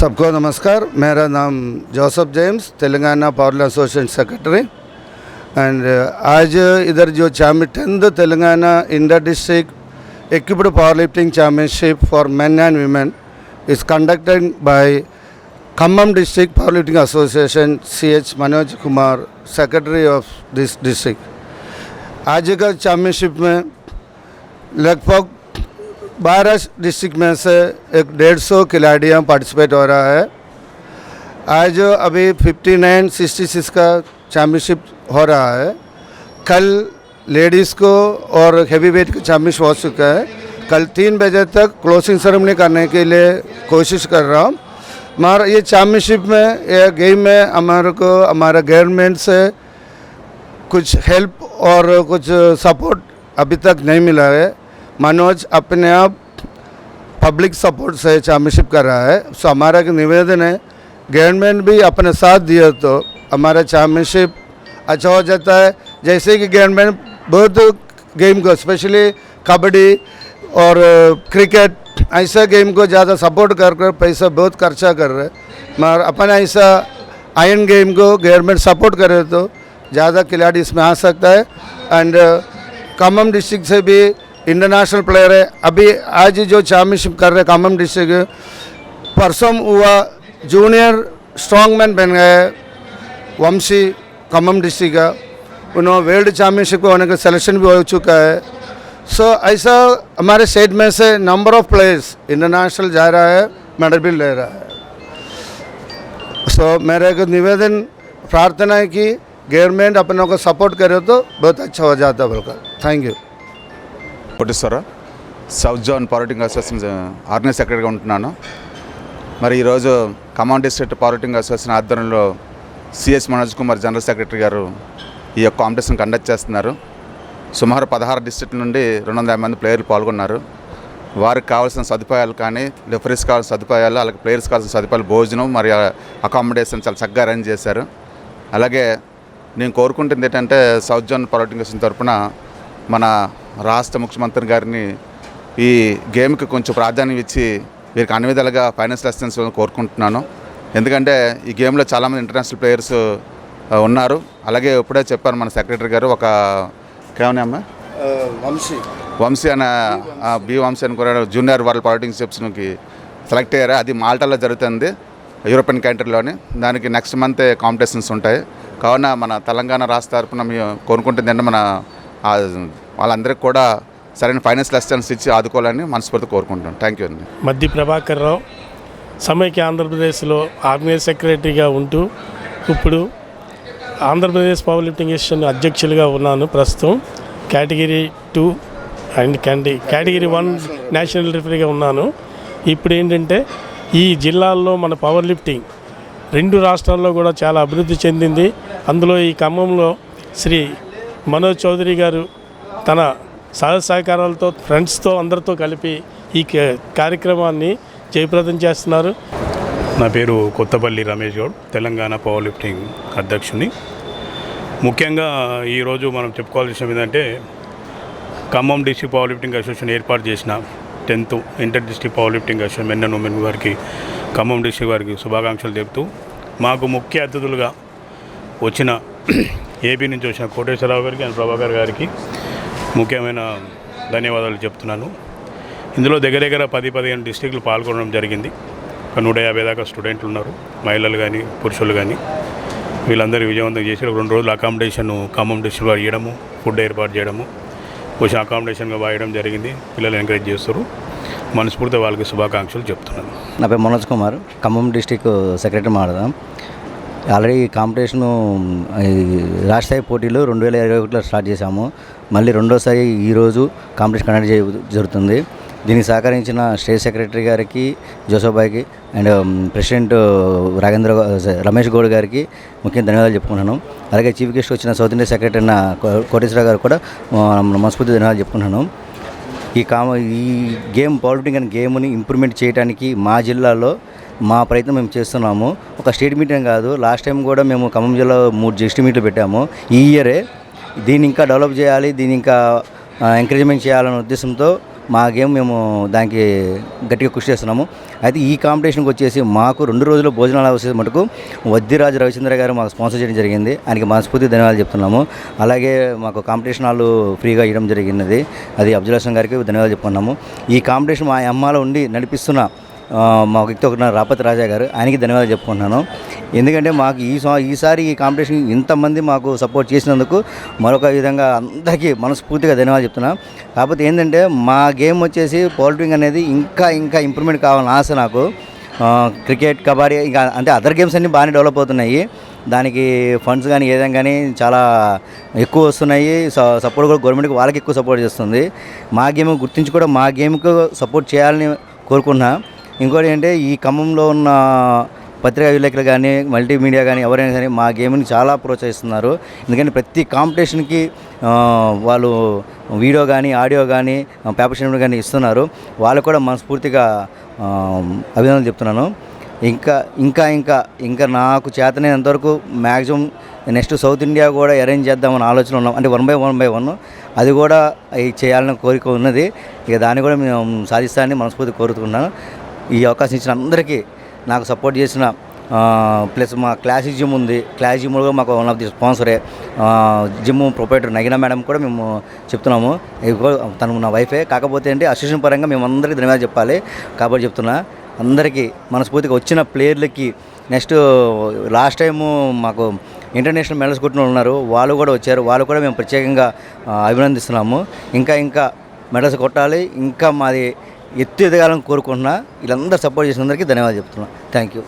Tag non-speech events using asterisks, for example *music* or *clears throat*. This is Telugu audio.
सबको नमस्कार। मेरा नाम जोसफ जेम्स, तेलंगाना पावरल एसोसिएशन सेक्रेटरी। एंड uh, आज इधर जो championship Telangana inter district equipped power lifting championship for men and women is conducted by Khammam district power lifting association C H Manoj Kumar secretary of this district आज का चैम्पियनशिप में लगभग बारह डिस्ट्रिक्ट में से एक डेढ़ सौ खिलाड़ियाँ पार्टिसिपेट हो रहा है। आज अभी 59 66 का चैम्पियनशिप हो रहा है। कल लेडीज़ को और हेवी वेट का चैम्पियनशिप हो चुका है। कल तीन बजे तक क्लोजिंग सेरेमनी करने के लिए कोशिश कर रहा हूँ। मगर ये चैम्पियनशिप में, ये गेम में हमारे को, हमारा गवर्नमेंट से कुछ हेल्प और कुछ सपोर्ट अभी तक नहीं मिला है। मनोज अपने आप पब्लिक सपोर्ट से चैम्पियनशिप कर रहा है। सो हमारा एक निवेदन है, गवर्नमेंट भी अपने साथ दिए तो हमारा चैम्पियनशिप अच्छा हो जाता है। जैसे कि गवर्नमेंट बहुत गेम को स्पेशली कबड्डी और क्रिकेट ऐसा गेम को ज़्यादा सपोर्ट कर कर, पैसा बहुत खर्चा कर रहे मगर अपन ऐसा आयन गेम को गवर्नमेंट सपोर्ट करे तो ज़्यादा खिलाड़ी इसमें आ सकता है। एंड कमम डिस्ट्रिक्ट से भी इंटरनेशनल प्लेयर है। अभी आज जो चैम्पियनशिप कर रहे खम्मम डिस्ट्रिक्ट परसों हुआ जूनियर स्ट्रॉन्गमैन बन गए वंशी खम्मम डिस्ट्रिक्ट का। उन्होंने वर्ल्ड चैम्पियनशिप होने का सिलेक्शन भी हो चुका है। सो so, ऐसा हमारे स्टेट में से नंबर ऑफ़ प्लेयर्स इंटरनेशनल जा रहा है मेडल भी ले रहा है। सो मेरा एक निवेदन प्रार्थना है कि गवर्नमेंट अपनों को सपोर्ट करे तो बहुत अच्छा हो जाता है बोलकर। Thank you Koteswara Rao south zone powerlifting association organise సెక్రటరీగా ఉంటున్నాను. మరి ఈరోజు ఖమ్మం డిస్ట్రిక్ట్ పవర్టింగ్ అసోసియేషన్ ఆధ్వర్యంలో CS Manoj Kumar general secretary గారు ఈ యొక్క కాంపిటీషన్ కండక్ట్ చేస్తున్నారు. సుమారు పదహారు డిస్ట్రిక్ట్ నుండి రెండు వందల మంది ప్లేయర్లు పాల్గొన్నారు. వారికి కావాల్సిన సదుపాయాలు కానీ రిఫరీస్ కావాల్సిన సదుపాయాలు అలాగే ప్లేయర్స్ కావాల్సిన సదుపాయాలు భోజనం మరియు అకామిడేషన్ చాలా చక్కగా అరేంజ్ చేశారు. అలాగే నేను కోరుకుంటుంది ఏంటంటే సౌత్ జోన్ పర్వటింగ్ తరఫున మన రాష్ట్ర ముఖ్యమంత్రి గారిని ఈ గేమ్కి కొంచెం ప్రాధాన్యం ఇచ్చి వీరికి అన్ని విధాలుగా ఫైనాన్షియల్ అసిస్టెన్స్ కోరుకుంటున్నాను. ఎందుకంటే ఈ గేమ్లో చాలామంది ఇంటర్నేషనల్ ప్లేయర్స్ ఉన్నారు. అలాగే ఇప్పుడే చెప్పారు మన సెక్రటరీ గారు ఒక కేవనా అమ్మా? వంశీ. వంశీ అనే బి వంశీ అని కూడా జూనియర్ వరల్డ్ షిప్స్కి సెలెక్ట్ అయ్యారు. అది మాల్టాలో జరుగుతుంది యూరోపియన్ కంట్రీలోని. దానికి నెక్స్ట్ మంత్ కాంపిటీషన్స్ ఉంటాయి. కావున మన తెలంగాణ రాష్ట్ర తరపున మేము కోరుకుంటుంది అంటే మన వాళ్ళందరికీ కూడా సరైన ఫైనాన్షియల్ అసిస్టెన్స్ ఇచ్చి ఆదుకోవాలని మనస్ఫూర్తి కోరుకుంటున్నాం థ్యాంక్ యూ అండి. మద్ది ప్రభాకర్ రావు సమైక్య ఆంధ్రప్రదేశ్లో ఆర్గనైజ్ సెక్రటరీగా ఉంటూ ఇప్పుడు ఆంధ్రప్రదేశ్ పవర్ లిఫ్టింగ్ అసోసియేషన్ అధ్యక్షులుగా ఉన్నాను ప్రస్తుతం. కేటగిరీ టూ అండ్ క్యాండి కేటగిరీ వన్ నేషనల్ రిఫరీగా ఉన్నాను. ఇప్పుడు ఏంటంటే ఈ జిల్లాల్లో మన పవర్ లిఫ్టింగ్ రెండు రాష్ట్రాల్లో కూడా చాలా అభివృద్ధి చెందింది. అందులో ఈ ఖమ్మంలో శ్రీ మనోజ్ చౌదరి గారు తన సహజ సహకారాలతో ఫ్రెండ్స్తో అందరితో కలిపి ఈ కార్యక్రమాన్ని జయప్రదం చేస్తున్నారు. నా పేరు కొత్తపల్లి రమేష్ గౌడ్ తెలంగాణ పవర్ లిఫ్టింగ్ అధ్యక్షుని. ముఖ్యంగా ఈరోజు మనం చెప్పుకోవాల్సిన విషయం ఏంటంటే Khammam district power lifting association ఏర్పాటు చేసిన tenth inter district power lifting association men and women వారికి ఖమ్మం డిస్ట్రిక్ట్ వారికి శుభాకాంక్షలు చెప్తూ మాకు ముఖ్య అతిథులుగా వచ్చిన *clears throat* ఏపీ నుంచి వచ్చిన కోటేశ్వరరావు గారికి అండ్ ప్రభాకర్ గారికి ముఖ్యమైన ధన్యవాదాలు చెప్తున్నాను. ఇందులో దగ్గర దగ్గర పది పదిహేను డిస్టిక్లు పాల్గొనడం జరిగింది. ఒక నూట యాభై దాకా స్టూడెంట్లు ఉన్నారు. మహిళలు కానీ పురుషులు కానీ వీళ్ళందరూ విజయవంతం చేసి రెండు రోజులు అకామిడేషన్ ఖమ్మం డిస్ట్రిక్ట్లో ఇవ్వడము ఫుడ్ ఏర్పాటు చేయడము కొంచెం అకామిడేషన్గా వాయడం జరిగింది. పిల్లలు ఎంకరేజ్ చేస్తారు. మనస్ఫూర్తి వాళ్ళకి శుభాకాంక్షలు చెప్తున్నాను. నా పేరు మనోజ్ కుమార్. ఖమ్మం డిస్టిక్ సెక్రటరీ మాడదాం ఆల్రెడీ కాంపిటీషను రాష్ట్రస్థాయి పోటీలు రెండు వేల ఇరవై ఒకటిలో స్టార్ట్ చేశాము. మళ్ళీ రెండోసారి ఈరోజు కాంపిటీషన్ కండక్ట్ చేయ జరుగుతుంది. దీనికి సహకరించిన స్టేట్ సెక్రటరీ గారికి జోసఫ్బాయికి అండ్ ప్రెసిడెంట్ రాగేంద్ర గౌ- రమేష్ గౌడ్ గారికి ముఖ్యంగా ధన్యవాదాలు చెప్పుకుంటున్నాను. అలాగే చీఫ్ గెస్ట్ వచ్చిన సౌత్ ఇండియా సెక్రటరీ అయిన కోటేశ్వర గారు కూడా మనస్ఫూర్తి ధన్యవాదాలు చెప్పుకుంటున్నాను. ఈ కామ ఈ గేమ్ పవర్లిఫ్టింగ్ అనే గేమ్ని ఇంప్రూవ్మెంట్ చేయడానికి మా జిల్లాలో మా ప్రయత్నం మేము చేస్తున్నాము. ఒక స్టేట్ మీటింగ్ కాదు లాస్ట్ టైం కూడా మేము ఖమ్మం జిల్లా మూడు జస్ట్ మీట్లు పెట్టాము. ఈ ఇయరే దీన్ని ఇంకా డెవలప్ చేయాలి దీన్ని ఇంకా ఎంకరేజ్మెంట్ చేయాలనే ఉద్దేశంతో మా గేమ్ మేము దానికి గట్టిగా కృషి చేస్తున్నాము. అయితే ఈ కాంపిటీషన్కి వచ్చేసి మాకు రెండు రోజులు భోజనాలు వచ్చే మటుకు వద్దిరాజు రవిచంద్ర గారు మాకు స్పాన్సర్ చేయడం జరిగింది. ఆయనకి మనస్ఫూర్తి ధన్యవాదాలు చెప్తున్నాము. అలాగే మాకు కాంపిటీషన్ హాల్ ఫ్రీగా ఇవ్వడం జరిగినది. అది అబ్దుల్ గారికి ధన్యవాదాలు చెప్పుకున్నాము. ఈ కాంపిటీషన్ మా అమ్మాలో ఉండి నడిపిస్తున్న మా వ్యక్తి ఒక రాపతి రాజా గారు ఆయనకి ధన్యవాదాలు చెప్పుకుంటున్నాను. ఎందుకంటే మాకు ఈ ఈసారి ఈ కాంపిటీషన్ ఇంతమంది మాకు సపోర్ట్ చేసినందుకు మరొక విధంగా అందరికీ మనస్ఫూర్తిగా ధన్యవాదాలు చెప్తున్నా. కాకపోతే ఏంటంటే మా గేమ్ వచ్చేసి పౌల్ట్రింగ్ అనేది ఇంకా ఇంకా ఇంప్రూవ్మెంట్ కావాలని ఆశ నాకు. క్రికెట్ కబడ్డీ ఇంకా అంటే అదర్ గేమ్స్ అన్నీ బాగానే డెవలప్ అవుతున్నాయి. దానికి ఫండ్స్ కానీ ఏదైనా కానీ చాలా ఎక్కువ వస్తున్నాయి. స- సపోర్ట్ కూడా గవర్నమెంట్కి వాళ్ళకి ఎక్కువ సపోర్ట్ చేస్తుంది. మా గేమ్ గుర్తించి కూడా మా గేమ్కు సపోర్ట్ చేయాలని కోరుకున్నా ఇంకోటి ఏంటంటే ఈ ఖమ్మంలో ఉన్న పత్రికా విలేకరులు కానీ మల్టీమీడియా కానీ ఎవరైనా కానీ మా గేమ్ని చాలా ప్రోత్సహిస్తున్నారు. ఎందుకంటే ప్రతి కాంపిటీషన్కి వాళ్ళు వీడియో కానీ ఆడియో కానీ పేపర్ షీట్ కానీ ఇస్తున్నారు. వాళ్ళు కూడా మనస్ఫూర్తిగా అభినందనలు చెప్తున్నాను. ఇంకా ఇంకా ఇంకా ఇంకా నాకు చేతనైనంతవరకు మ్యాక్సిమం నెక్స్ట్ సౌత్ ఇండియా కూడా అరేంజ్ చేద్దామని ఆలోచన ఉన్నాం. అంటే one by one by one. అది కూడా చేయాలని కోరిక ఉన్నది. ఇక దాన్ని కూడా మేము సాధిస్తానని మనస్ఫూర్తి కోరుతున్నాను ఈ అవకాశం ఇచ్చిన అందరికీ నాకు సపోర్ట్ చేసిన ప్లస్ మా క్లాసిక్ జిమ్ ఉంది. క్లాసిక్ జిమ్ కూడా మాకు వన్ ఆఫ్ ది స్పాన్సరే. జిమ్ ప్రొపరేటర్ నగిన మేడం కూడా మేము చెప్తున్నాము. కూడా తను నా వైఫే కాకపోతే ఏంటి అసోసియేషన్ పరంగా మేము అందరికీ ధన్యవాదాలు చెప్పాలి. కాబట్టి చెప్తున్నా అందరికీ మనస్ఫూర్తిగా వచ్చిన ప్లేయర్లకి నెక్స్ట్ లాస్ట్ టైము మాకు ఇంటర్నేషనల్ మెడల్స్ కొట్టిన వాళ్ళు ఉన్నారు. వాళ్ళు కూడా వచ్చారు. వాళ్ళు కూడా మేము ప్రత్యేకంగా అభినందిస్తున్నాము. ఇంకా ఇంకా మెడల్స్ కొట్టాలి. ఇంకా మాది ఎత్తు ఎదగాలని కోరుకుంటున్నా. వీళ్ళందరూ సపోర్ట్ చేసినందరికీ ధన్యవాదాలు చెప్తున్నా. Thank you